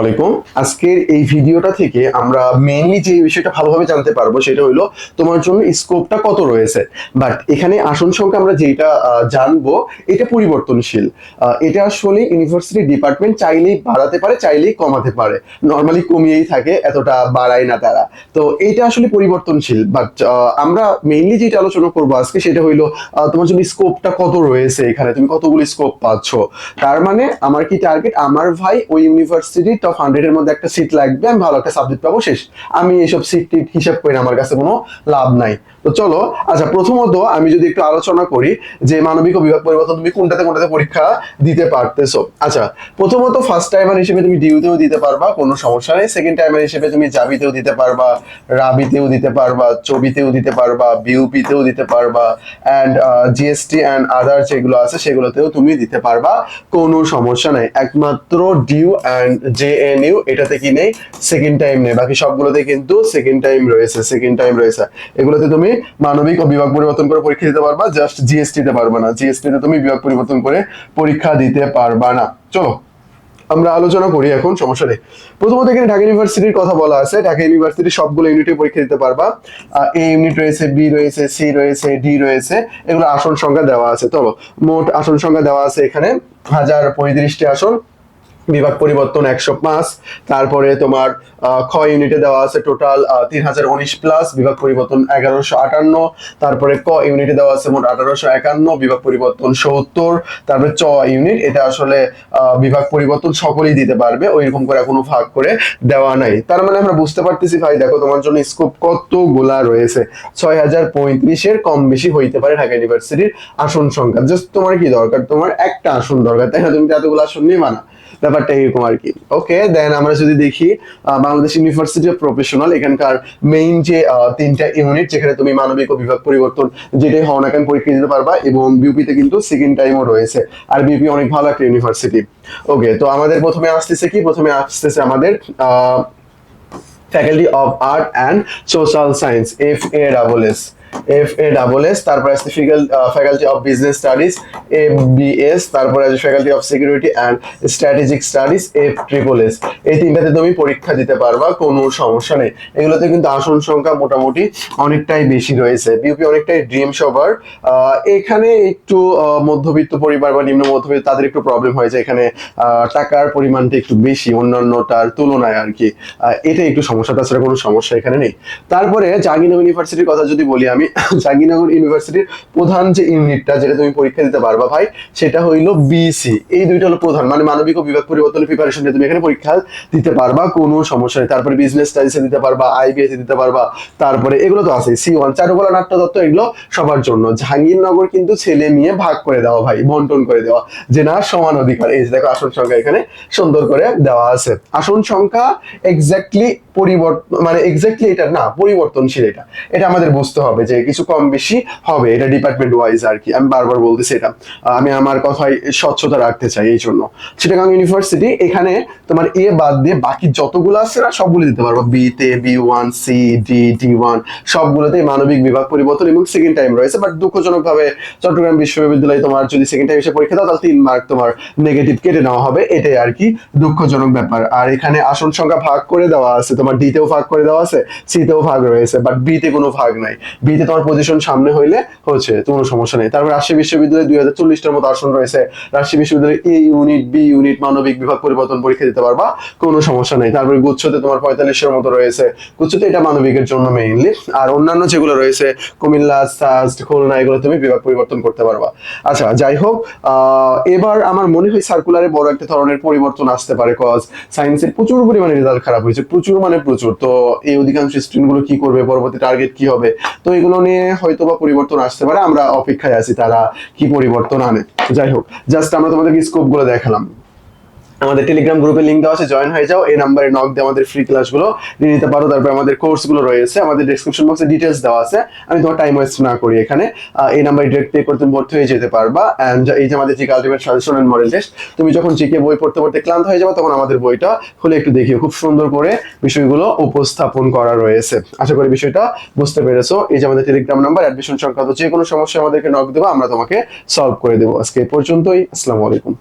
আলাইকুম। আজকের এই ভিডিওটা থেকে আমরা মেইনলি যে বিষয়টা ভালোভাবে জানতে পারব সেটা হলো তোমার জন্য স্কোপটা কত রয়েছে? বাট এখানে আসন সংখ্যা আমরা যেটা জানব, এটা পরিবর্তনশীল। এটা আসলে ইউনিভার্সিটি ডিপার্টমেন্ট চাইলেই বাড়াতে পারে, চাইলেই কমাতে পারে। নর্মালি কমিয়েই থাকে, এতটা বাড়ায় না তারা। তো এটা আসলে পরিবর্তনশীল। বাট আমরা মেইনলি যেটা আলোচনা করব আজকে সেটা হইল তোমার জন্য স্কোপটা কত রয়েছে এখানে? তুমি কতগুলো স্কোপ পাচ্ছ? তার মানে আমার কি টার্গেট আমার ভাই ওই ইউনিভার্সিটি টপ হান্ড্রেড এর মধ্যে একটা সিট লাগবে, আমি ভালো একটা সাবজেক্ট পাবো, শেষ। আমি এইসব সিট টিট হিসাব করি আমার কাছে কোনো লাভ নাই। তো চলো আচ্ছা প্রথমত আমি যদি একটু আলোচনা করি যে মানবিক ও বিভাগ পরিবর্তন তুমি কোনটাতে কোনটাতে পরীক্ষা দিতে পারতেছো। আচ্ছা প্রথমত ফার্স্ট টাইমার হিসেবে তুমি ডিউতেও দিতে পারবা, কোনো সমস্যা নেই। সেকেন্ড টাইমার হিসেবে তুমি জাবিতেও দিতে পারবা, রাবিতেও দিতে পারবা, চবিতেও দিতে পারবা, বিউপিতেও দিতে পারবা অ্যান্ড জিএসটি অ্যান্ড আদার যেগুলো আছে সেগুলোতেও তুমি দিতে পারবা, কোনো সমস্যা নাই। একমাত্র ডিউ অ্যান্ড জে এন এটাতে কি নেই? সেকেন্ড টাইম নেই। বাকি সবগুলোতে কিন্তু সেকেন্ড টাইম রয়েছে সেকেন্ড টাইম রয়েছে। এগুলোতে তুমি মানবিক ও বিভাগ পরিবর্তন করে পরীক্ষা দিতে পারবা জাস্ট জিএসটি তে পারবা না। জিএসটি তে তুমি বিভাগ পরিবর্তন করে পরীক্ষা দিতে পারবা না। চলো, আমরা আলোচনা করি এখন প্রথমত এখানে ঢাকা ইউনিভার্সিটির কথা বলা আছে। ঢাকা ইউনিভার্সিটির সবগুলো ইউনিটে পরীক্ষা দিতে পারবা। এ ইউনিট রয়েছে বি রয়েছে সি রয়েছে ডি রয়েছে। এগুলো আসন সংখ্যা দেওয়া আছে। চলো, মোট আসন সংখ্যা দেওয়া আছে এখানে। হাজার পঁয়ত্রিশটি আসন। বিভাগ পরিবর্তন একশো পাঁচ। তারপরে তোমার খ ইউনিটে দেওয়া আছে টোটাল তিন হাজার উনিশ প্লাস বিভাগ পরিবর্তন এগারোশো আটান্ন। তারপরে ক ইউনিটে দেওয়া আছে মোট আঠারোশো একান্ন, বিভাগ পরিবর্তন সত্তর। তারপরে চ ইউনিট এটা আসলে বিভাগ পরিবর্তন সকলেই দিতে পারবে, ওইরকম করে কোনো ভাগ করে দেওয়া নাই। তার মানে আমরা বুঝতে পারতেছি ভাই, দেখো তোমার জন্য স্কোপ কতগুলা রয়েছে। ছয় হাজার পঁয়ত্রিশের কম বেশি হইতে পারে ঢাকা ইউনিভার্সিটির আসন সংখ্যা। জাস্ট তোমার কি দরকার? তোমার একটা আসন দরকার, তাই না? তুমি এতগুলো আসন নিবা না। ব্যাপারটা এরকম আর কি। ওকে দেন আমরা যদি দেখি বাংলাদেশ ইউনিভার্সিটি অফ প্রফেশনাল এখানকার মেইন যে তিনটা ইউনিট যেখানে তুমি মানবিক ও বিভাগ পরিবর্তন যেটাই হও না কেন পরীক্ষা দিতে পারবা এবং বিউপিতে কিন্তু সেকেন্ড টাইমও রয়েছে। আর বিউপি অনেক ভালো একটা ইউনিভার্সিটি ওকে তো আমাদের প্রথমে আসতেছে কি? প্রথমে আসতেছে আমাদের faculty of art and social science F A double S F A double S তারপরে আসছে faculty of business studies F B S তারপরে আছে faculty of security and strategic studies F triple S এই তিনটাতে তুমি পরীক্ষা দিতে পারবা, কোনো সমস্যা নেই। এগুলোতে কিন্তু আসন সংখ্যা মোটামুটি অনেকটাই বেশি রয়েছে। বিউপি অনেকটাই ড্রিম সবার। এখানে একটু মধ্যবিত্ত পরিবার বা নিম্ন মধ্যবিত্ত, তাদের একটু প্রবলেম হয়েছে। এখানে টাকার পরিমাণটা একটু বেশি, অন্যান্যটার তুলনায় আর কি এটাই একটু সমস্যা, তাছাড়া কোনো সমস্যা এখানে নেই। তারপরে জাহাঙ্গীরনগর ইউনিভার্সিটির কথা যদি বলি আমি জাহাঙ্গীরনগর ইউনিভার্সিটির প্রধান যে ইউনিটটা যেটা তুমি পরীক্ষা দিতে পারবা ভাই, সেটা হইল বিসি এই দুইটা হলো প্রধান মানে মানবিক ও বিভাগ পরিবর্তনের প্রিপারেশন তুমি এখানে পরীক্ষা দিতে পারবা, কোনো সমস্যা নেই। তারপরে বিজনেস স্টাডিজে দিতে পারবা আইবিএস দিতে পারবা, তারপরে এগুলো তো আছে সি ওয়ান চারুকলা নাট্য দত্ত এগুলো সবার জন্য। জাহাঙ্গীরনগর কিন্তু ছেলে মেয়ে ভাগ করে দেওয়া ভাই, বন্টন করে দেওয়া, যে না, সমান অধিকার। এই দেখো, আসন সংখ্যা এখানে সুন্দর করে দেওয়া আছে। আসন সংখ্যা এক্স্যাক্টলি পরিবর্তন মানে এক্স্যাক্টলি এটা না, পরিবর্তনশীল এটা। এটা আমাদের বুঝতে হবে যে কিছু কম বেশি হবে, এটা ডিপার্টমেন্ট ওয়াইজ আর কি। আমি বারবার বলতেছি এটা। আমি আমার কথায় স্বচ্ছতা রাখতে চাই এই জন্য। চিটাগাং ইউনিভার্সিটি এখানে তোমার এ বাদ দিয়ে বাকি যতগুলো আছে না, সবগুলো দিতে পারব। বি তে B one C D D one সবগুলোতেই মানবিক বিভাগ পরিবর্তন এবং সেকেন্ড টাইম রয়েছে। বাট দুঃখজনক ভাবে চট্টগ্রাম বিশ্ববিদ্যালয়ে তোমার যদি সেকেন্ড টাইম এসে পরীক্ষা দাও, তাহলে তিন মার্ক তোমার নেগেটিভ কেটে নেওয়া হবে। এটাই আর কি দুঃখজনক ব্যাপার। আর এখানে আসন সংখ্যা ভাগ করে দেওয়া আছে। তোমার ডি তেও ভাগ করে দেওয়া আছে সি তেও ভাগ রয়েছে। বাট বি তে কোনো ভাগ নাই। বি তে তোমার পজিশন সামনে হইলে হচ্ছে কোনো সমস্যা নেই। তারপর রাজশাহী বিশ্ববিদ্যালয়ে দুই হাজার চল্লিশটার মতো আসন রয়েছে। রাজশাহী বিশ্ববিদ্যালয়ে এ ইউনিট বি ইউনিট মানবিক বিভাগ পরিবর্তন পরীক্ষা দিতে পারবা, কোনো সমস্যা নেই। তারপরে গুচ্ছতে তোমার পঁয়তাল্লিশের মতো রয়েছে। গুচ্ছতে এটা মানবিকের জন্য মেইনলি আর অন্যান্য যেগুলো রয়েছে, কুমিল্লা সাস্ট খুলনা, এগুলো তুমি বিভাগ পরিবর্তন করতে পারবা। আচ্ছা যাই হোক এবার আমার মনে হয় সার্কুলারে বড় একটা ধরনের পরিবর্তন আসতে পারে কজ সায়েন্সের প্রচুর পরিমাণে রেজাল্ট খারাপ হয়েছে। প্রচুর মানে প্রচুর। তো এই অধিকাংশ স্টুডেন্টগুলো কি করবে? পরবর্তী টার্গেট কি হবে? তো এগুলো নিয়ে হয়তো বা পরিবর্তন আসতে পারে, আমরা অপেক্ষায় আছি তারা কি পরিবর্তন আনে। যাই হোক জাস্ট আমরা তোমাদেরকে স্কোপগুলো দেখালাম। আমাদের টেলিগ্রাম গ্রুপে লিঙ্ক দেওয়া আছে জয়েন হয়ে যাও। এই নাম্বারে নক দিয়ে আমাদের ফ্রি ক্লাসগুলো নিয়ে নিতে পারো। তারপর আমাদের কোর্সগুলো রয়েছে। আমাদের ডিসক্রিপশন বক্সে ডিটেলস দেওয়া আছে। আমি তোমার টাইম ওয়েস্ট না করি এখানে। এই নাম্বারে ডিরেক্ট পে করতে ভর্তি হয়ে যেতে পারবা। অ্যান্ড এই যে আমাদের GK ultimate suggestion and model test তুমি যখন জিকে বই পড়তে পড়তে ক্লান্ত হয়ে যাবে, তখন আমাদের বইটা খুলে একটু দেখিও খুব সুন্দর করে বিষয়গুলো উপস্থাপন করা রয়েছে। আশা করি বিষয়টা বুঝতে পেরেছ। এই যে আমাদের টেলিগ্রাম নাম্বার অ্যাডমিশন সংক্রান্ত যে কোনো সমস্যা আমাদেরকে নক দেবো, আমরা তোমাকে সলভ করে দেবো। আজকে এই পর্যন্তই। আসসালামু আলাইকুম।